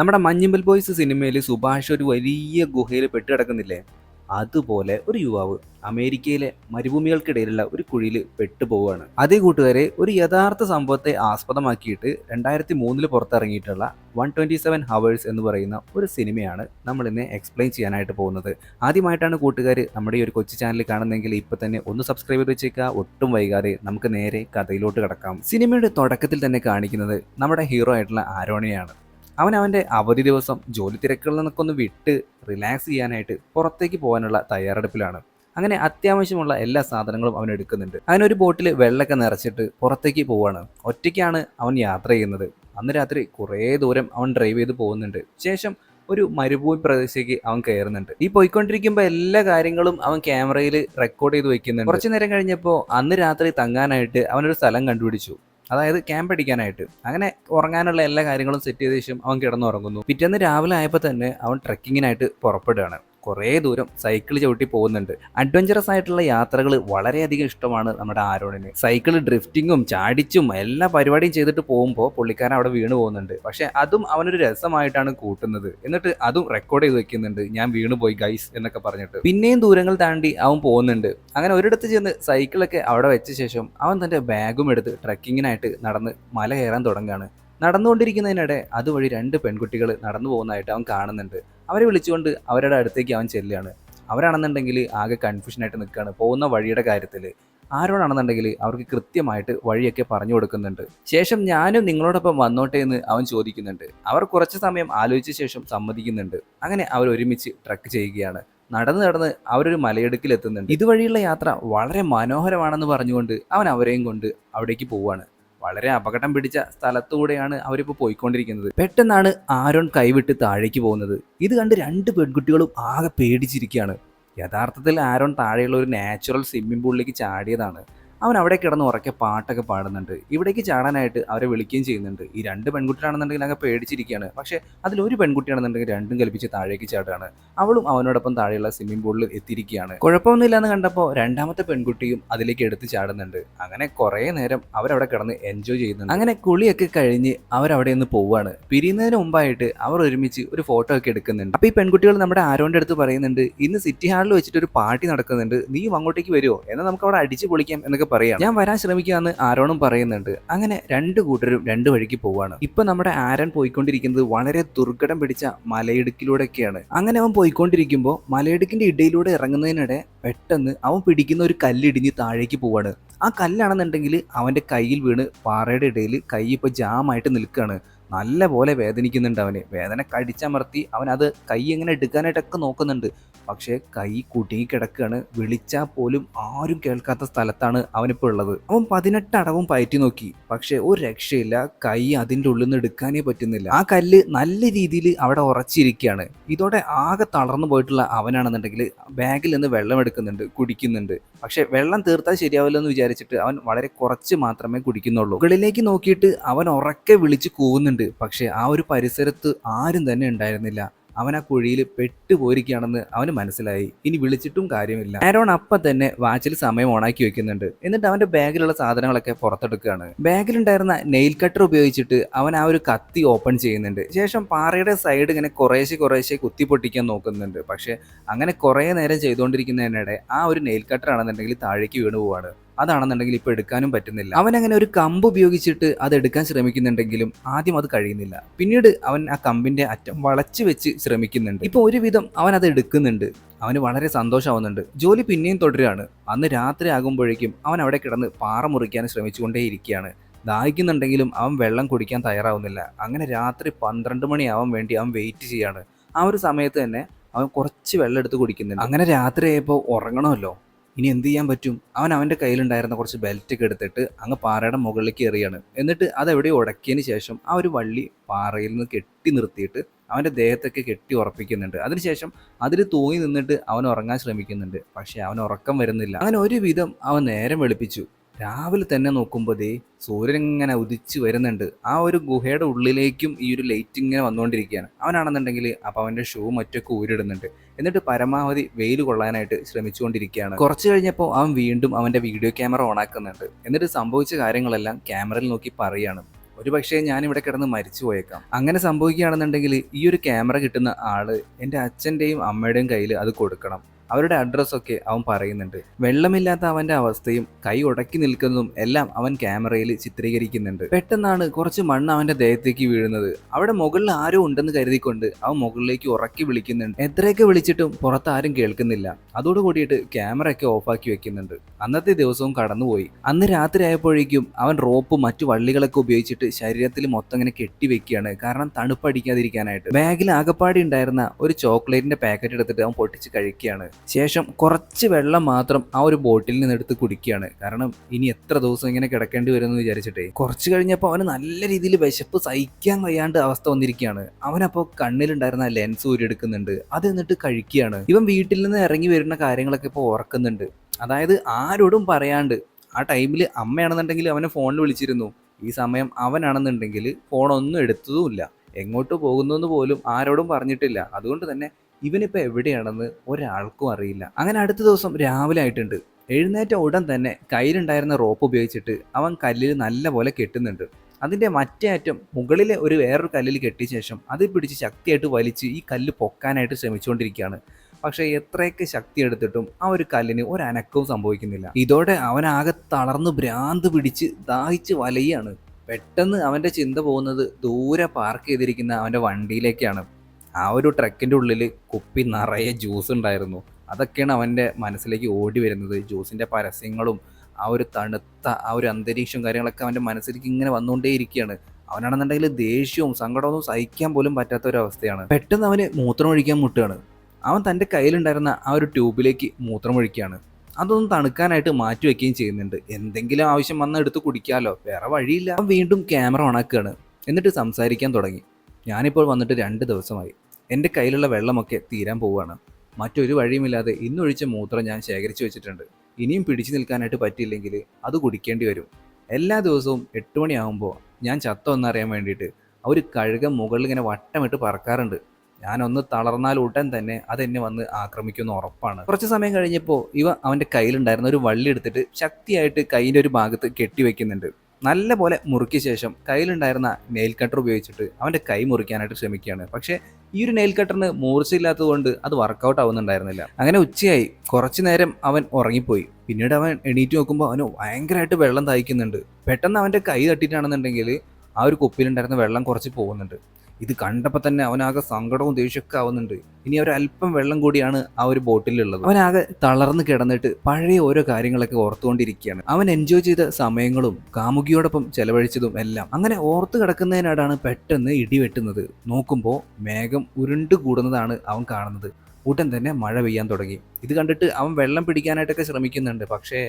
നമ്മുടെ മഞ്ഞുമ്പൽ ബോയ്സ് സിനിമയിൽ സുഭാഷ് ഒരു വലിയ ഗുഹയിൽ പെട്ടുകിടക്കുന്നില്ലേ? അതുപോലെ ഒരു യുവാവ് അമേരിക്കയിലെ മരുഭൂമികൾക്കിടയിലുള്ള ഒരു കുഴിയിൽ പെട്ടുപോവുകയാണ്. അതേ കൂട്ടുകാരെ ഒരു യഥാർത്ഥ സംഭവത്തെ ആസ്പദമാക്കിയിട്ട് രണ്ടായിരത്തി മൂന്നിൽ പുറത്തിറങ്ങിയിട്ടുള്ള വൺ ട്വന്റി സെവൻ ഹവേഴ്സ് എന്ന് പറയുന്ന ഒരു സിനിമയാണ് നമ്മൾ ഇന്ന് എക്സ്പ്ലെയിൻ ചെയ്യാനായിട്ട് പോകുന്നത്. ആദ്യമായിട്ടാണ് കൂട്ടുകാർ നമ്മുടെ ഈ ഒരു കൊച്ചു ചാനൽ കാണുന്നതെങ്കിൽ ഇപ്പം തന്നെ ഒന്ന് സബ്സ്ക്രൈബ് ചെയ്ത് വെച്ചേക്കുക. ഒട്ടും വൈകാതെ നമുക്ക് നേരെ കഥയിലോട്ട് കിടക്കാം. സിനിമയുടെ തുടക്കത്തിൽ തന്നെ കാണിക്കുന്നത് നമ്മുടെ ഹീറോ ആയിട്ടുള്ള ആരോണിയാണ്. അവൻ അവന്റെ അവധി ദിവസം ജോലി തിരക്കുകളിൽ നിന്നൊക്കെ ഒന്ന് വിട്ട് റിലാക്സ് ചെയ്യാനായിട്ട് പുറത്തേക്ക് പോകാനുള്ള തയ്യാറെടുപ്പിലാണ്. അങ്ങനെ അത്യാവശ്യമുള്ള എല്ലാ സാധനങ്ങളും അവൻ എടുക്കുന്നുണ്ട്. അങ്ങനെ ഒരു ബോട്ടിൽ വെള്ളമൊക്കെ നിറച്ചിട്ട് പുറത്തേക്ക് പോവാണ്. ഒറ്റയ്ക്കാണ് അവൻ യാത്ര ചെയ്യുന്നത്. അന്ന് രാത്രി കുറേ ദൂരം അവൻ ഡ്രൈവ് ചെയ്ത് പോകുന്നുണ്ട്. ശേഷം ഒരു മരുഭൂമി പ്രദേശത്തേക്ക് അവൻ കയറുന്നുണ്ട്. ഈ പോയിക്കൊണ്ടിരിക്കുമ്പോൾ എല്ലാ കാര്യങ്ങളും അവൻ ക്യാമറയിൽ റെക്കോർഡ് ചെയ്ത് വെക്കുന്നുണ്ട്. കുറച്ചു നേരം കഴിഞ്ഞപ്പോൾ അന്ന് രാത്രി തങ്ങാനായിട്ട് അവനൊരു സ്ഥലം കണ്ടുപിടിച്ചു. അതായത് ക്യാമ്പ് അടിക്കാനായിട്ട്. അങ്ങനെ ഉറങ്ങാനുള്ള എല്ലാ കാര്യങ്ങളും സെറ്റ് ചെയ്ത ശേഷം അവൻ കിടന്നുറങ്ങുന്നു. പിറ്റേന്ന് രാവിലെ ആയപ്പോൾ തന്നെ അവൻ ട്രക്കിങ്ങിനായിട്ട് പുറപ്പെടുകയാണ്. കുറേ ദൂരം സൈക്കിൾ ചവിട്ടി പോകുന്നുണ്ട്. അഡ്വഞ്ചറസ് ആയിട്ടുള്ള യാത്രകൾ വളരെയധികം ഇഷ്ടമാണ് നമ്മുടെ ആരോണിന്. സൈക്കിൾ ഡ്രിഫ്റ്റിങ്ങും ചാടിച്ചും എല്ലാ പരിപാടിയും ചെയ്തിട്ട് പോകുമ്പോൾ പുള്ളിക്കാരൻ അവിടെ വീണ് പോകുന്നുണ്ട്. പക്ഷെ അതും അവനൊരു രസമായിട്ടാണ് കൂട്ടുന്നത്. എന്നിട്ട് അതും റെക്കോർഡ് ചെയ്ത് വെക്കുന്നുണ്ട്. ഞാൻ വീണ് പോയി ഗൈസ് എന്നൊക്കെ പറഞ്ഞിട്ട്. പിന്നെയും ദൂരങ്ങൾ താണ്ടി അവൻ പോകുന്നുണ്ട്. അങ്ങനെ ഒരിടത്ത് ചെന്ന് സൈക്കിളൊക്കെ അവിടെ വെച്ച ശേഷം അവൻ തന്റെ ബാഗും എടുത്ത് ട്രക്കിങ്ങിനായിട്ട് നടന്ന് മല കയറാൻ തുടങ്ങുകയാണ്. നടന്നുകൊണ്ടിരിക്കുന്നതിനിടെ അതുവഴി രണ്ട് പെൺകുട്ടികൾ നടന്നു പോകുന്നതായിട്ട് അവൻ കാണുന്നുണ്ട്. അവരെ വിളിച്ചുകൊണ്ട് അവരുടെ അടുത്തേക്ക് അവൻ ചെല്ലുകയാണ്. അവരാണെന്നുണ്ടെങ്കിൽ ആകെ കൺഫ്യൂഷനായിട്ട് നിൽക്കുകയാണ്. പോകുന്ന വഴിയുടെ കാര്യത്തിൽ ആരോടാണെന്നുണ്ടെങ്കിൽ അവർക്ക് കൃത്യമായിട്ട് വഴിയൊക്കെ പറഞ്ഞു കൊടുക്കുന്നുണ്ട്. ശേഷം ഞാനും നിങ്ങളോടൊപ്പം വന്നോട്ടെ എന്ന് അവൻ ചോദിക്കുന്നുണ്ട്. അവർ കുറച്ച് സമയം ആലോചിച്ച ശേഷം സമ്മതിക്കുന്നുണ്ട്. അങ്ങനെ അവർ ഒരുമിച്ച് ട്രക്ക് ചെയ്യുകയാണ്. നടന്ന് നടന്ന് അവരൊരു മലയിടുക്കിൽ എത്തുന്നുണ്ട് ഇതുവഴിയുള്ള യാത്ര വളരെ മനോഹരമാണെന്ന് പറഞ്ഞുകൊണ്ട് അവൻ അവരെയും കൊണ്ട് അവിടേക്ക് പോവാണ് വളരെ അപകടം പിടിച്ച സ്ഥലത്തൂടെയാണ് അവരിപ്പോൾ പോയിക്കൊണ്ടിരിക്കുന്നത്. പെട്ടെന്നാണ് ആരോൺ കൈവിട്ട് താഴേക്ക് പോകുന്നത്. ഇത് കണ്ട് രണ്ട് പെൺകുട്ടികളും ആകെ പേടിച്ചിരിക്കുകയാണ്. യഥാർത്ഥത്തിൽ ആരോൺ താഴെയുള്ള ഒരു നാച്ചുറൽ സ്വിമ്മിംഗ് പൂളിലേക്ക് ചാടിയതാണ്. അവൻ അവിടെ കിടന്ന് ഉറക്കെ പാട്ടൊക്കെ പാടുന്നുണ്ട്. ഇവിടേക്ക് ചാടാനായിട്ട് അവരെ വിളിക്കുകയും ചെയ്യുന്നുണ്ട്. ഈ രണ്ട് പെൺകുട്ടിയാണെന്നുണ്ടെങ്കിൽ അങ്ങ് പേടിച്ചിരിക്കുകയാണ്. പക്ഷേ അതിലൊരു പെൺകുട്ടിയാണെന്നുണ്ടെങ്കിൽ രണ്ടും കൽപ്പിച്ച് താഴേക്ക് ചാടുകയാണ് അവളും അവനോടൊപ്പം താഴെയുള്ള സ്വിമ്മിംഗ് പൂളിൽ എത്തിയിരിക്കുകയാണ്. കുഴപ്പമൊന്നുമില്ല എന്ന് കണ്ടപ്പോൾ രണ്ടാമത്തെ പെൺകുട്ടിയും അതിലേക്ക് എടുത്ത് ചാടുന്നുണ്ട്. അങ്ങനെ കുറേ നേരം അവരവിടെ കിടന്ന് എൻജോയ് ചെയ്യുന്നുണ്ട്. അങ്ങനെ കുളിയൊക്കെ കഴിഞ്ഞ് അവരവിടെ നിന്ന് പോവുകയാണ്. പിരിയുന്നതിന് മുമ്പായിട്ട് അവർ ഒരുമിച്ച് ഒരു ഫോട്ടോ ഒക്കെ എടുക്കുന്നുണ്ട്. അപ്പോൾ ഈ പെൺകുട്ടികൾ നമ്മുടെ ആരോന്റെ അടുത്ത് പറയുന്നുണ്ട് ഇന്ന് സിറ്റി ഹാളിൽ വെച്ചിട്ട് ഒരു പാർട്ടി നടക്കുന്നുണ്ട്. നീ അങ്ങോട്ടേക്ക് വരുമോ എന്നാൽ നമുക്ക് അവിടെ അടിച്ച് പൊളിക്കാം എന്നൊക്കെ പറയാം ഞാൻ വരാൻ ശ്രമിക്കാന്ന് ആരോണും പറയുന്നുണ്ട്. അങ്ങനെ രണ്ട് കൂട്ടരും രണ്ട് വഴിക്ക് പോവാണ്. ഇപ്പൊ നമ്മുടെ ആരൻ പോയിക്കൊണ്ടിരിക്കുന്നത് വളരെ ദുർഘടം പിടിച്ച മലയിടുക്കിലൂടെയൊക്കെയാണ്. അങ്ങനെ അവൻ പോയിക്കൊണ്ടിരിക്കുമ്പോൾ മലയിടുക്കിന്റെ ഇടയിലൂടെ ഇറങ്ങുന്നതിനിടെ പെട്ടെന്ന് അവൻ പിടിക്കുന്ന ഒരു കല്ലിടിഞ്ഞ് താഴേക്ക് പോവാണ്. ആ കല്ലാണെന്നുണ്ടെങ്കിൽ അവന്റെ കയ്യിൽ വീണ് പാറയുടെ ഇടയിൽ കൈ ഇപ്പൊ ജാമായിട്ട് നിൽക്കുകയാണ്. നല്ല പോലെ വേദനിക്കുന്നുണ്ട് അവന്. വേദന കടിച്ചമർത്തി അവൻ അത് കൈ എങ്ങനെ എടുക്കാനായിട്ടൊക്കെ നോക്കുന്നുണ്ട്. പക്ഷേ കൈ കുടുങ്ങി കിടക്കുകയാണ് വിളിച്ചാൽ പോലും ആരും കേൾക്കാത്ത സ്ഥലത്താണ് അവനിപ്പോൾ ഉള്ളത്. അവൻ പതിനെട്ട് അടവും പയറ്റി നോക്കി. പക്ഷേ ഒരു രക്ഷയില്ല. കൈ അതിന്റെ ഉള്ളിൽ നിന്ന് എടുക്കാനേ പറ്റുന്നില്ല. ആ കല്ല് നല്ല രീതിയിൽ അവിടെ ഉറച്ചിരിക്കുകയാണ്. ഇതോടെ ആകെ തളർന്നു പോയിട്ടുള്ള അവനാണെന്നുണ്ടെങ്കിൽ ബാഗിൽ നിന്ന് വെള്ളം എടുക്കുന്നുണ്ട് കുടിക്കുന്നുണ്ട്. പക്ഷേ വെള്ളം തീർത്താൽ ശരിയാവില്ലെന്ന് വിചാരിച്ചിട്ട് അവൻ വളരെ കുറച്ച് മാത്രമേ കുടിക്കുന്നുള്ളൂ. മുകളിലേക്ക് നോക്കിയിട്ട് അവൻ ഉറക്കെ വിളിച്ച് കൂവുന്നുണ്ട്. പക്ഷേ ആ ഒരു പരിസരത്ത് ആരും തന്നെ ഉണ്ടായിരുന്നില്ല. അവൻ ആ കുഴിയിൽ പെട്ടുപോയിരിക്കുകയാണെന്ന് അവന് മനസ്സിലായി. ഇനി വിളിച്ചിട്ടും കാര്യമില്ല. ആരോൺ അപ്പം തന്നെ വാച്ചിൽ സമയം ഓണാക്കി വെക്കുന്നുണ്ട്. എന്നിട്ട് അവന്റെ ബാഗിലുള്ള സാധനങ്ങളൊക്കെ പുറത്തെടുക്കുകയാണ്. ബാഗിലുണ്ടായിരുന്ന നെയിൽ കട്ടർ ഉപയോഗിച്ചിട്ട് അവൻ ആ ഒരു കത്തി ഓപ്പൺ ചെയ്യുന്നുണ്ട്. ശേഷം പാറയുടെ സൈഡ് ഇങ്ങനെ കുറേശ്ശെ കുറേശ്ശെ കുത്തി പൊട്ടിക്കാൻ നോക്കുന്നുണ്ട്. പക്ഷെ അങ്ങനെ കുറേ നേരം ചെയ്തുകൊണ്ടിരിക്കുന്നതിനിടെ ആ ഒരു നെയിൽ കട്ടർ ആണെന്നുണ്ടെങ്കിൽ താഴേക്ക് വീണു പോവാണ്. അതാണെന്നുണ്ടെങ്കിൽ ഇപ്പോൾ എടുക്കാനും പറ്റുന്നില്ല. അവൻ അങ്ങനെ ഒരു കമ്പ് ഉപയോഗിച്ചിട്ട് അത് എടുക്കാൻ ശ്രമിക്കുന്നുണ്ടെങ്കിലും ആദ്യം അത് കഴിയുന്നില്ല. പിന്നീട് അവൻ ആ കമ്പിന്റെ അറ്റം വളച്ചു വെച്ച് ശ്രമിക്കുന്നുണ്ട്. ഇപ്പോൾ ഒരുവിധം അവൻ അത് എടുക്കുന്നുണ്ട്. അവന് വളരെ സന്തോഷമാവുന്നുണ്ട്. ജോലി പിന്നെയും തുടരുകയാണ്. അന്ന് രാത്രി ആകുമ്പോഴേക്കും അവൻ അവിടെ കിടന്ന് പാറ മുറിക്കാൻ ശ്രമിച്ചുകൊണ്ടേയിരിക്കുകയാണ്. ദാഹിക്കുന്നുണ്ടെങ്കിലും അവൻ വെള്ളം കുടിക്കാൻ തയ്യാറാവുന്നില്ല. അങ്ങനെ രാത്രി പന്ത്രണ്ട് മണിയാവാൻ വേണ്ടി അവൻ വെയിറ്റ് ചെയ്യാണ്. ആ ഒരു സമയത്ത് തന്നെ അവൻ കുറച്ച് വെള്ളം എടുത്ത് കുടിക്കുന്നുണ്ട്. അങ്ങനെ രാത്രി ആയപ്പോൾ ഉറങ്ങണമല്ലോ. ഇനി എന്ത് ചെയ്യാൻ പറ്റും? അവൻ അവന്റെ കയ്യിലുണ്ടായിരുന്ന കുറച്ച് ബെൽറ്റ് ഒക്കെ എടുത്തിട്ട് അങ്ങ് പാറയുടെ മുകളിലേക്ക് എറിയാണ്. എന്നിട്ട് അതെവിടെ ഉടക്കിയതിന് ശേഷം ആ ഒരു വള്ളി പാറയിൽ നിന്ന് കെട്ടി നിർത്തിയിട്ട് അവന്റെ ദേഹത്തൊക്കെ കെട്ടി ഉറപ്പിക്കുന്നുണ്ട്. അതിനുശേഷം അതിൽ തൂങ്ങി നിന്നിട്ട് അവൻ ഉറങ്ങാൻ ശ്രമിക്കുന്നുണ്ട്. പക്ഷേ അവൻ ഉറക്കം വരുന്നില്ല. അങ്ങനെ ഒരുവിധം അവൻ നേരം വെളുപ്പിച്ചു. രാവിലെ തന്നെ നോക്കുമ്പോൾ ദേ സൂര്യൻ ഇങ്ങനെ ഉദിച്ച് വരുന്നുണ്ട്. ആ ഒരു ഗുഹയുടെ ഉള്ളിലേക്കും ഈ ഒരു ലൈറ്റ് ഇങ്ങനെ വന്നുകൊണ്ടിരിക്കുകയാണ്. അവനാണെന്നുണ്ടെങ്കിൽ അപ്പോൾ അവന്റെ ഷൂ മറ്റൊക്കെ ഊരിടുന്നുണ്ട് എന്നിട്ട് പരമാവധി വെയിൽ കൊള്ളാനായിട്ട് ശ്രമിച്ചുകൊണ്ടിരിക്കുകയാണ്. കുറച്ച് കഴിഞ്ഞപ്പോൾ അവൻ വീണ്ടും അവന്റെ വീഡിയോ ക്യാമറ ഓണാക്കുന്നുണ്ട് എന്നിട്ട് സംഭവിച്ച കാര്യങ്ങളെല്ലാം ക്യാമറയിൽ നോക്കി പറയുകയാണ് ഒരു പക്ഷേ ഞാൻ ഇവിടെ കിടന്ന് മരിച്ചു പോയേക്കാം. അങ്ങനെ സംഭവിക്കുകയാണെന്നുണ്ടെങ്കിൽ ഈ ഒരു ക്യാമറ കിട്ടുന്ന ആൾ എന്റെ അച്ഛന്റെയും അമ്മയുടെയും കയ്യിൽ അത് കൊടുക്കണം. അവരുടെ അഡ്രസ്സൊക്കെ അവൻ പറയുന്നുണ്ട്. വെള്ളമില്ലാത്ത അവന്റെ അവസ്ഥയും കൈ ഉടക്കി നിൽക്കുന്നതും എല്ലാം അവൻ ക്യാമറയിൽ ചിത്രീകരിക്കുന്നുണ്ട്. പെട്ടെന്നാണ് കുറച്ച് മണ്ണ് അവന്റെ ദേഹത്തേക്ക് വീഴുന്നത്. അവിടെ മുകളിൽ ആരോ ഉണ്ടെന്ന് കരുതിക്കൊണ്ട് അവൻ മുകളിലേക്ക് ഉറക്കി വിളിക്കുന്നുണ്ട്. എത്രയൊക്കെ വിളിച്ചിട്ടും പുറത്ത് ആരും കേൾക്കുന്നില്ല. അതോട് കൂടിയിട്ട് ക്യാമറ ഒക്കെ ഓഫാക്കി വെക്കുന്നുണ്ട്. അന്നത്തെ ദിവസവും കടന്നുപോയി. അന്ന് രാത്രി ആയപ്പോഴേക്കും അവൻ റോപ്പ് മറ്റു വള്ളികളൊക്കെ ഉപയോഗിച്ചിട്ട് ശരീരത്തിൽ മൊത്തം ഇങ്ങനെ കെട്ടിവെക്കുകയാണ് കാരണം തണുപ്പടിക്കാതിരിക്കാനായിട്ട്. ബാഗിൽ ആകപ്പാടി ഉണ്ടായിരുന്ന ഒരു ചോക്ലേറ്റിന്റെ പാക്കറ്റ് എടുത്തിട്ട് അവൻ പൊട്ടിച്ച് കഴിക്കുകയാണ്. ശേഷം കുറച്ച് വെള്ളം മാത്രം ആ ഒരു ബോട്ടിൽ നിന്ന് എടുത്ത് കുടിക്കുകയാണ്. കാരണം ഇനി എത്ര ദിവസം ഇങ്ങനെ കിടക്കേണ്ടി വരും എന്ന് വിചാരിച്ചിട്ടേ. കുറച്ച് കഴിഞ്ഞപ്പോൾ അവന് നല്ല രീതിയിൽ വിശപ്പ് സഹിക്കാൻ വയ്യാണ്ട് അവസ്ഥ വന്നിരിക്കുകയാണ്. അവനപ്പോൾ കണ്ണിലുണ്ടായിരുന്ന ലെൻസ് ഊരിയെടുക്കുന്നുണ്ട് അത് എന്നിട്ട് കഴിക്കുകയാണ്. ഇവൻ വീട്ടിൽ നിന്ന് ഇറങ്ങി വരുന്ന കാര്യങ്ങളൊക്കെ ഇപ്പോൾ ഓർക്കുന്നുണ്ട്. അതായത് ആരോടും പറയാണ്ട് ആ ടൈമിൽ അമ്മയാണെന്നുണ്ടെങ്കിൽ അവനെ ഫോണിൽ വിളിച്ചിരുന്നു. ഈ സമയം അവനാണെന്നുണ്ടെങ്കിൽ ഫോണൊന്നും എടുത്തതുമില്ല. എങ്ങോട്ട് പോകുന്നു പോലും ആരോടും പറഞ്ഞിട്ടില്ല. അതുകൊണ്ട് തന്നെ ഇവനിപ്പോൾ എവിടെയാണെന്ന് ഒരാൾക്കും അറിയില്ല. അങ്ങനെ അടുത്ത ദിവസം രാവിലെ ആയിട്ടുണ്ട്. എഴുന്നേറ്റ ഉടൻ തന്നെ കയ്യിലുണ്ടായിരുന്ന റോപ്പ് ഉപയോഗിച്ചിട്ട് അവൻ കല്ലിൽ നല്ലപോലെ കെട്ടുന്നുണ്ട്. അതിന്റെ മറ്റേ അറ്റം മുകളിലെ ഒരു വേറൊരു കല്ലിൽ കെട്ടിയ ശേഷം അത് പിടിച്ച് ശക്തിയായിട്ട് വലിച്ച് ഈ കല്ല് പൊക്കാനായിട്ട് ശ്രമിച്ചുകൊണ്ടിരിക്കുകയാണ്. പക്ഷേ എത്രയൊക്കെ ശക്തി എടുത്തിട്ടും ആ ഒരു കല്ലിന് ഒരു അനക്കവും സംഭവിക്കുന്നില്ല. ഇതോടെ അവനാകെ തളർന്ന് ഭ്രാന്ത് പിടിച്ച് ദാഹിച്ച് വലയാണ് പെട്ടെന്ന് അവന്റെ ചിന്ത പോകുന്നത് ദൂരെ പാർക്ക് ചെയ്തിരിക്കുന്ന അവന്റെ വണ്ടിയിലേക്കാണ്. ആ ഒരു ട്രക്കിന്റെ ഉള്ളിൽ കുപ്പി നിറയെ ജ്യൂസ് ഉണ്ടായിരുന്നു. അതൊക്കെയാണ് അവന്റെ മനസ്സിലേക്ക് ഓടി വരുന്നത്. ജ്യൂസിന്റെ പരസ്യങ്ങളും ആ ഒരു തണുത്ത ആ ഒരു അന്തരീക്ഷവും കാര്യങ്ങളൊക്കെ അവന്റെ മനസ്സിലേക്ക് ഇങ്ങനെ വന്നുകൊണ്ടേയിരിക്കുകയാണ്. അവനാണെന്നുണ്ടെങ്കിൽ ദേഷ്യവും സങ്കടമൊന്നും സഹിക്കാൻ പോലും പറ്റാത്ത ഒരു അവസ്ഥയാണ്. പെട്ടെന്ന് അവന് മൂത്രമൊഴിക്കാൻ മുട്ടുകയാണ്. അവൻ തന്റെ കയ്യിലുണ്ടായിരുന്ന ആ ഒരു ട്യൂബിലേക്ക് മൂത്രം മൂത്രമൊഴിക്കുകയാണ് അതൊന്നും തണുക്കാനായിട്ട് മാറ്റി വയ്ക്കുകയും ചെയ്യുന്നുണ്ട്. എന്തെങ്കിലും ആവശ്യം വന്നാൽ എടുത്ത് കുടിക്കാമല്ലോ വേറെ വഴിയില്ല. അവൻ വീണ്ടും ക്യാമറ ഓണാക്കുകയാണ് എന്നിട്ട് സംസാരിക്കാൻ തുടങ്ങി. ഞാനിപ്പോൾ വന്നിട്ട് രണ്ട് ദിവസമായി. എന്റെ കയ്യിലുള്ള വെള്ളമൊക്കെ തീരാൻ പോവുകയാണ്. മറ്റൊരു വഴിയുമില്ലാതെ ഇന്നൊഴിച്ച മൂത്രം ഞാൻ ശേഖരിച്ചു വെച്ചിട്ടുണ്ട്. ഇനിയും പിടിച്ചു നിൽക്കാനായിട്ട് പറ്റിയില്ലെങ്കിൽ അത് കുടിക്കേണ്ടി വരും. എല്ലാ ദിവസവും എട്ട് മണിയാകുമ്പോൾ ഞാൻ ചത്തൊന്നറിയാൻ വേണ്ടിയിട്ട് അവർ ഒരു കഴുകൻ മുകളിൽ ഇങ്ങനെ വട്ടമിട്ട് പറക്കാറുണ്ട്. ഞാനൊന്ന് തളർന്നാൽ ഉടൻ തന്നെ അതെന്നെ വന്ന് ആക്രമിക്കുമെന്ന് ഉറപ്പാണ്. കുറച്ച് സമയം കഴിഞ്ഞപ്പോൾ ഇവ അവന്റെ കയ്യിലുണ്ടായിരുന്ന ഒരു വള്ളി എടുത്തിട്ട് ശക്തിയായിട്ട് കൈയിന്റെ ഒരു ഭാഗത്ത് കെട്ടിവെക്കുന്നുണ്ട് നല്ല പോലെ മുറുക്കിയ ശേഷം കയ്യിലുണ്ടായിരുന്ന നെയിൽ കട്ടർ ഉപയോഗിച്ചിട്ട് അവന്റെ കൈ മുറിക്കാനായിട്ട് ശ്രമിക്കുകയാണ്. പക്ഷേ ഈ ഒരു നെയിൽ കട്ടറിന് മൂർച്ചയില്ലാത്തത് കൊണ്ട് അത് വർക്കൗട്ട് ആവുന്നുണ്ടായിരുന്നില്ല. അങ്ങനെ ഉച്ചയായി. കുറച്ചു നേരം അവൻ ഉറങ്ങിപ്പോയി. പിന്നീട് അവൻ എണീറ്റ് നോക്കുമ്പോൾ അവന് ഭയങ്കരമായിട്ട് വെള്ളം തയ്ക്കുന്നുണ്ട് പെട്ടെന്ന് അവന്റെ കൈ തട്ടിയിട്ടാണെന്നുണ്ടെങ്കിൽ ആ ഒരു കുപ്പിയിലുണ്ടായിരുന്ന വെള്ളം കുറച്ച് പോകുന്നുണ്ട്. ഇത് കണ്ടപ്പോൾ തന്നെ അവനാകെ സങ്കടവും ദേഷ്യമൊക്കെ ആവുന്നുണ്ട്. ഇനി ഒരല്പം വെള്ളം കൂടിയാണ് ആ ഒരു ബോട്ടിലുള്ളത്. അവനാകെ തളർന്ന് കിടന്നിട്ട് പഴയ ഓരോ കാര്യങ്ങളൊക്കെ ഓർത്തുകൊണ്ടിരിക്കുകയാണ്. അവൻ എൻജോയ് ചെയ്ത സമയങ്ങളും കാമുകിയോടൊപ്പം ചെലവഴിച്ചതും എല്ലാം അങ്ങനെ ഓർത്തു കിടക്കുന്നതിനാടാണ് പെട്ടെന്ന് ഇടിവെട്ടുന്നത് നോക്കുമ്പോൾ മേഘം ഉരുണ്ടു കൂടുന്നതാണ് അവൻ കാണുന്നത്. ഉടൻ തന്നെ മഴ പെയ്യാൻ തുടങ്ങി. ഇത് കണ്ടിട്ട് അവൻ വെള്ളം പിടിക്കാനായിട്ടൊക്കെ ശ്രമിക്കുന്നുണ്ട്. പക്ഷേ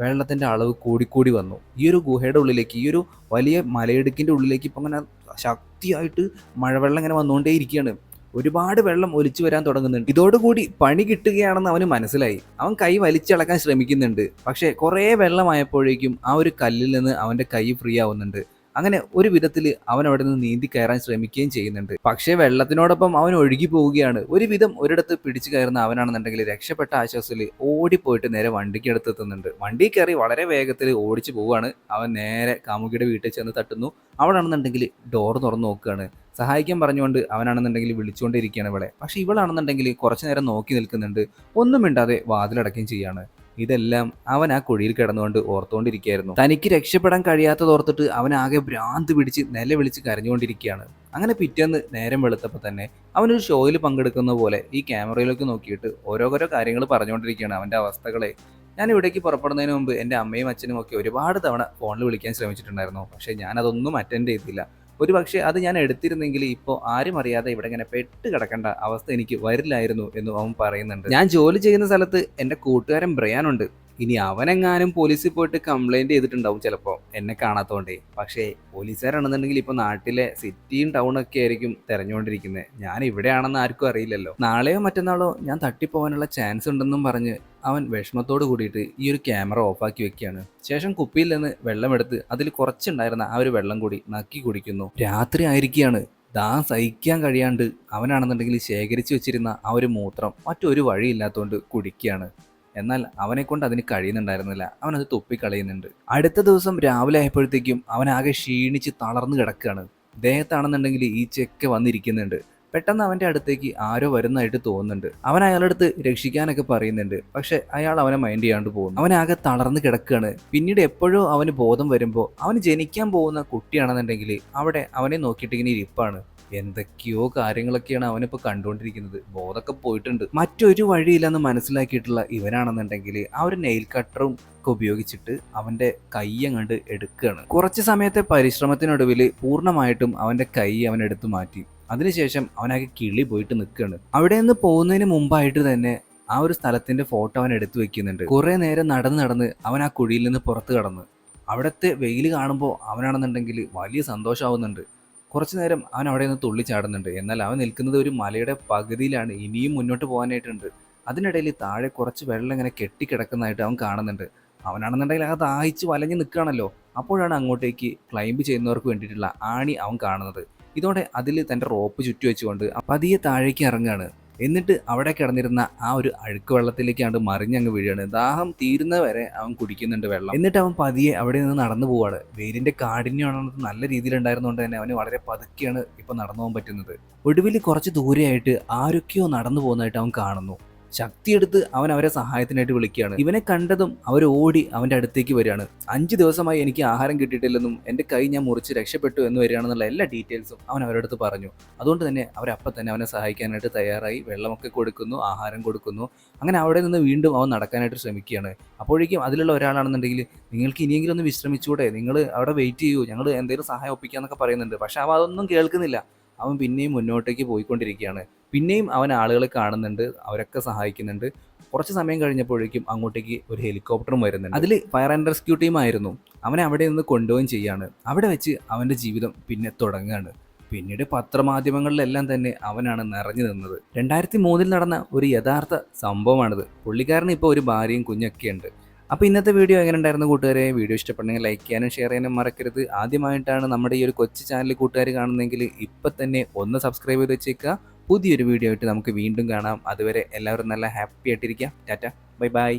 വെള്ളത്തിന്റെ അളവ് കൂടിക്കൂടി വന്നു. ഈ ഒരു ഗുഹയുടെ ഉള്ളിലേക്ക് ഈ ഒരു വലിയ മലയിടുക്കിന്റെ ഉള്ളിലേക്ക് ഇപ്പം അങ്ങനെ ശക്തിയായിട്ട് മഴവെള്ളം ഇങ്ങനെ വന്നുകൊണ്ടേ ഇരിക്കുകയാണ്. ഒരുപാട് വെള്ളം ഒലിച്ചു വരാൻ തുടങ്ങുന്നുണ്ട്. ഇതോടുകൂടി പണി കിട്ടുകയാണെന്ന് അവന് മനസ്സിലായി. അവൻ കൈ വലിച്ചടക്കാൻ ശ്രമിക്കുന്നുണ്ട്. പക്ഷേ കുറേ വെള്ളമായപ്പോഴേക്കും ആ ഒരു കല്ലിൽ നിന്ന് അവന്റെ കൈ ഫ്രീ ആവുന്നുണ്ട്. അങ്ങനെ ഒരു വിധത്തിൽ അവൻ അവിടെ നിന്ന് നീന്തി കയറാൻ ശ്രമിക്കുകയും ചെയ്യുന്നുണ്ട്. പക്ഷേ വെള്ളത്തിനോടൊപ്പം അവൻ ഒഴുകി പോവുകയാണ്. ഒരുവിധം ഒരിടത്ത് പിടിച്ചു കയറുന്ന അവനാണെന്നുണ്ടെങ്കിൽ രക്ഷപ്പെട്ട ആശ്വാസത്തിൽ ഓടിപ്പോയിട്ട് നേരെ വണ്ടിക്ക് അടുത്ത് എത്തുന്നുണ്ട് വണ്ടി കയറി വളരെ വേഗത്തിൽ ഓടിച്ചു പോവുകയാണ്. അവൻ നേരെ കാമുകിയുടെ വീട്ടിൽ ചെന്ന് തട്ടുന്നു. അവളാണെന്നുണ്ടെങ്കിൽ ഡോർ തുറന്നു നോക്കുകയാണ്. സഹായിക്കാൻ പറഞ്ഞുകൊണ്ട് അവനാണെന്നുണ്ടെങ്കിൽ വിളിച്ചുകൊണ്ടിരിക്കുകയാണ് ഇവളെ. പക്ഷെ ഇവളാണെന്നുണ്ടെങ്കിൽ കുറച്ചു നേരം നോക്കി നിൽക്കുന്നുണ്ട്. ഒന്നും മിണ്ടാതെ വാതിലടക്കുകയും ചെയ്യാണ്. ഇതെല്ലാം അവൻ ആ കുഴിയിൽ കിടന്നുകൊണ്ട് ഓർത്തുകൊണ്ടിരിക്കുകയായിരുന്നു തനിക്ക് രക്ഷപ്പെടാൻ കഴിയാത്തതോർത്തിട്ട് അവൻ ആകെ ഭ്രാന്ത് പിടിച്ച് നിലവിളിച്ച് കരഞ്ഞുകൊണ്ടിരിക്കുകയാണ്. അങ്ങനെ പിറ്റേന്ന് നേരം വെളുത്തപ്പോൾ തന്നെ അവനൊരു ഷോയിൽ പങ്കെടുക്കുന്ന പോലെ ഈ ക്യാമറയിലേക്ക് നോക്കിയിട്ട് ഓരോരോ കാര്യങ്ങൾ പറഞ്ഞുകൊണ്ടിരിക്കുകയാണ് അവന്റെ അവസ്ഥകളെ. ഞാൻ ഇവിടേക്ക് പുറപ്പെടുന്നതിന് മുമ്പ് എന്റെ അമ്മയും അച്ഛനും ഒക്കെ ഒരുപാട് തവണ ഫോണിൽ വിളിക്കാൻ ശ്രമിച്ചിട്ടുണ്ടായിരുന്നു. പക്ഷേ ഞാനതൊന്നും അറ്റൻഡ് ചെയ്തില്ല. ഒരു പക്ഷേ അത് ഞാൻ എടുത്തിരുന്നെങ്കിൽ ഇപ്പോൾ ആരും അറിയാതെ ഇവിടെ ഇങ്ങനെ പെട്ട് കിടക്കേണ്ട അവസ്ഥ എനിക്ക് വരില്ലായിരുന്നു എന്ന് അവൻ പറയുന്നുണ്ട്. ഞാൻ ജോലി ചെയ്യുന്ന സ്ഥലത്ത് എന്റെ കൂട്ടുകാരൻ ബ്രയാനുണ്ട്. ഇനി അവനെങ്ങാനും പോലീസിൽ പോയിട്ട് കംപ്ലൈന്റ് ചെയ്തിട്ടുണ്ടാവും ചിലപ്പോൾ എന്നെ കാണാത്തതുകൊണ്ടേ പക്ഷേ പോലീസുകാരാണെന്നുണ്ടെങ്കിൽ ഇപ്പോൾ നാട്ടിലെ സിറ്റിയും ടൗണും ഒക്കെ ആയിരിക്കും തിരഞ്ഞുകൊണ്ടിരിക്കുന്നത് ഞാൻ ഇവിടെയാണെന്ന് ആർക്കും അറിയില്ലല്ലോ. നാളെയോ മറ്റന്നാളോ ഞാൻ തട്ടിപ്പോവാനുള്ള ചാൻസ് ഉണ്ടെന്നും പറഞ്ഞ് അവൻ വിഷമത്തോട് കൂടിയിട്ട് ഈ ഒരു ക്യാമറ ഓഫാക്കി വെക്കുകയാണ്. ശേഷം കുപ്പിയിൽ നിന്ന് വെള്ളമെടുത്ത് അതിൽ കുറച്ചുണ്ടായിരുന്ന ആ ഒരു വെള്ളം കൂടി നക്കി കുടിക്കുന്നു. രാത്രി ആയിരിക്കുകയാണ്. ദാ സഹിക്കാൻ കഴിയാണ്ട് അവനാണെന്നുണ്ടെങ്കിൽ ശേഖരിച്ചു വെച്ചിരുന്ന ആ ഒരു മൂത്രം മറ്റൊരു വഴിയില്ലാത്തതുകൊണ്ട് കുടിക്കുകയാണ്. എന്നാൽ അവനെ കൊണ്ട് അതിന് കഴിയുന്നുണ്ടായിരുന്നില്ല. അവൻ അത് തുപ്പിക്കളയുന്നുണ്ട്. അടുത്ത ദിവസം രാവിലെ ആയപ്പോഴത്തേക്കും അവൻ ആകെ ക്ഷീണിച്ച് തളർന്നു കിടക്കുകയാണ്. ദേഹത്താണെന്നുണ്ടെങ്കിൽ ഈ ചെക്ക് വന്നിരിക്കുന്നുണ്ട്. പെട്ടെന്ന് അവന്റെ അടുത്തേക്ക് ആരോ വരുന്നതായിട്ട് തോന്നുന്നുണ്ട്. അവൻ അയാളുടെ അടുത്ത് രക്ഷിക്കാനൊക്കെ പറയുന്നുണ്ട്. പക്ഷെ അയാൾ അവനെ മൈൻഡ് ചെയ്യാണ്ട് പോകുന്നു. അവനാകെ തളർന്ന് കിടക്കുകയാണ്. പിന്നീട് എപ്പോഴോ അവന് ബോധം വരുമ്പോൾ അവന് ജനിക്കാൻ പോകുന്ന കുട്ടിയാണെന്നുണ്ടെങ്കിൽ അവിടെ അവനെ നോക്കിയിട്ട് ഇങ്ങനെ ഇരിപ്പാണ്. എന്തൊക്കെയോ കാര്യങ്ങളൊക്കെയാണ് അവനിപ്പോൾ കണ്ടുകൊണ്ടിരിക്കുന്നത്. ബോധമൊക്കെ പോയിട്ടുണ്ട്. മറ്റൊരു വഴിയില്ലെന്ന് മനസ്സിലാക്കിയിട്ടുള്ള ഇവനാണെന്നുണ്ടെങ്കിൽ ആ ഒരു നെയിൽ കട്ടറും ഒക്കെ ഉപയോഗിച്ചിട്ട് അവന്റെ കൈ അങ്ങോട്ട് എടുക്കുകയാണ് കുറച്ച് സമയത്തെ പരിശ്രമത്തിനൊടുവിൽ പൂർണമായിട്ടും അവന്റെ കൈ അവൻ എടുത്തു മാറ്റി. അതിനുശേഷം അവനാകെ കിളി പോയിട്ട് നിൽക്കുകയാണ് അവിടെ നിന്ന് പോകുന്നതിന് മുമ്പായിട്ട് തന്നെ ആ ഒരു സ്ഥലത്തിന്റെ ഫോട്ടോ അവൻ എടുത്തു വെക്കുന്നുണ്ട്. കുറേ നേരം നടന്ന് നടന്ന് അവൻ ആ കുഴിയിൽ നിന്ന് പുറത്ത് കടന്ന്. അവിടുത്തെ വെയിൽ കാണുമ്പോൾ അവനാണെന്നുണ്ടെങ്കിൽ വലിയ സന്തോഷമാവുന്നുണ്ട് കുറച്ചു നേരം അവൻ അവിടെ നിന്ന് തുള്ളിച്ചാടുന്നുണ്ട്. എന്നാൽ അവൻ നിൽക്കുന്നത് ഒരു മലയുടെ പകുതിയിലാണ്. ഇനിയും മുന്നോട്ട് പോകാനായിട്ടുണ്ട്. അതിനിടയിൽ താഴെ കുറച്ച് വെള്ളം ഇങ്ങനെ കെട്ടിക്കിടക്കുന്നതായിട്ട് അവൻ കാണുന്നുണ്ട്. അവനാണെന്നുണ്ടെങ്കിൽ അത് ദാഹിച്ച് വലഞ്ഞ് നിൽക്കുകയാണല്ലോ. അപ്പോഴാണ് അങ്ങോട്ടേക്ക് ക്ലൈംബ് ചെയ്യുന്നവർക്ക് വേണ്ടിയിട്ടുള്ള ആണി അവൻ കാണുന്നത്. ഇതോടെ അതിൽ തന്റെ റോപ്പ് ചുറ്റി വെച്ചുകൊണ്ട് പതിയെ താഴേക്ക് ഇറങ്ങുകയാണ്. എന്നിട്ട് അവിടെ കിടന്നിരുന്ന ആ ഒരു അഴുക്ക് വെള്ളത്തിലേക്കാണ്ട് മറിഞ്ഞങ്ങ് വീഴുകയാണ്. ദാഹം തീരുന്ന വരെ അവൻ കുടിക്കുന്നുണ്ട് വെള്ളം. എന്നിട്ട് അവൻ പതിയെ അവിടെ നിന്ന് നടന്നു പോവാണ്. വെയിലിന്റെ കാഠിന്യമാണ് നല്ല രീതിയിലുണ്ടായിരുന്നുകൊണ്ട് തന്നെ അവന് വളരെ പതുക്കെയാണ് ഇപ്പൊ നടന്നു പോകാൻ പറ്റുന്നത്. ഒടുവിൽ കുറച്ച് ദൂരെയായിട്ട് ആരൊക്കെയോ നടന്നു പോകുന്നതായിട്ട് അവൻ കാണുന്നു. ശക്തിയെടുത്ത് അവൻ അവരെ സഹായത്തിനായിട്ട് വിളിക്കുകയാണ്. ഇവനെ കണ്ടതും അവർ ഓടി അവന്റെ അടുത്തേക്ക് വരികയാണ്. അഞ്ച് ദിവസമായി എനിക്ക് ആഹാരം കിട്ടിയിട്ടില്ലെന്നും എന്റെ കൈ ഞാൻ മുറിച്ച് രക്ഷപ്പെട്ടു എന്ന് വരികയാണെന്നുള്ള എല്ലാ ഡീറ്റെയിൽസും അവൻ അവരടുത്ത് പറഞ്ഞു. അതുകൊണ്ട് തന്നെ അവരപ്പം തന്നെ അവനെ സഹായിക്കാനായിട്ട് തയ്യാറായി വെള്ളമൊക്കെ കൊടുക്കുന്നു ആഹാരം കൊടുക്കുന്നു. അങ്ങനെ അവിടെ നിന്ന് വീണ്ടും അവൻ നടക്കാനായിട്ട് ശ്രമിക്കുകയാണ്. അപ്പോഴേക്കും അതിലുള്ള ഒരാളാണെന്നുണ്ടെങ്കിൽ നിങ്ങൾക്ക് ഇനിയെങ്കിലും ഒന്ന് വിശ്രമിച്ചുകൂടെ നിങ്ങൾ അവിടെ വെയിറ്റ് ചെയ്യൂ. ഞങ്ങൾ എന്തെങ്കിലും സഹായം ഒപ്പിക്കാന്നൊക്കെ പറയുന്നുണ്ട്. പക്ഷേ അവ അതൊന്നും കേൾക്കുന്നില്ല. അവൻ പിന്നെയും മുന്നോട്ടേക്ക് പോയിക്കൊണ്ടിരിക്കുകയാണ്. പിന്നെയും അവൻ ആളുകളെ കാണുന്നുണ്ട് അവരൊക്കെ സഹായിക്കുന്നുണ്ട്. കുറച്ച് സമയം കഴിഞ്ഞപ്പോഴേക്കും അങ്ങോട്ടേക്ക് ഒരു ഹെലികോപ്റ്ററും വരുന്നുണ്ട്. അതിൽ ഫയർ ആൻഡ് റെസ്ക്യൂ ടീം ആയിരുന്നു അവനെ അവിടെ നിന്ന് കൊണ്ടുപോവുകയും ചെയ്യാണ്. അവിടെ വെച്ച് അവന്റെ ജീവിതം പിന്നെ തുടങ്ങുകയാണ്. പിന്നീട് പത്രമാധ്യമങ്ങളിലെല്ലാം തന്നെ അവനാണ് നിറഞ്ഞു നിന്നത്. രണ്ടായിരത്തി മൂന്നിൽ നടന്ന ഒരു യഥാർത്ഥ സംഭവമാണിത്. പുള്ളിക്കാരന് ഇപ്പോൾ ഒരു ഭാര്യയും കുഞ്ഞൊക്കെ ഉണ്ട് അപ്പോൾ ഇന്നത്തെ വീഡിയോ എങ്ങനെ ഉണ്ടായിരുന്നു കൂട്ടുകാരെ? വീഡിയോ ഇഷ്ടപ്പെട്ടെങ്കിൽ ലൈക്ക് ചെയ്യാനും ഷെയർ ചെയ്യാനും മറക്കരുത്. ആദ്യമായിട്ടാണ് നമ്മുടെ ഈ ഒരു കൊച്ചു ചാനൽ കൂട്ടുകാർ കാണുന്നതെങ്കിൽ ഇപ്പം തന്നെ ഒന്ന് സബ്സ്ക്രൈബ് ചെയ്ത് വെച്ചേക്കുക. പുതിയൊരു വീഡിയോ ആയിട്ട് നമുക്ക് വീണ്ടും കാണാം. അതുവരെ എല്ലാവരും നല്ല ഹാപ്പി ആയിട്ടിരിക്കാം ടാറ്റ ബൈ ബൈ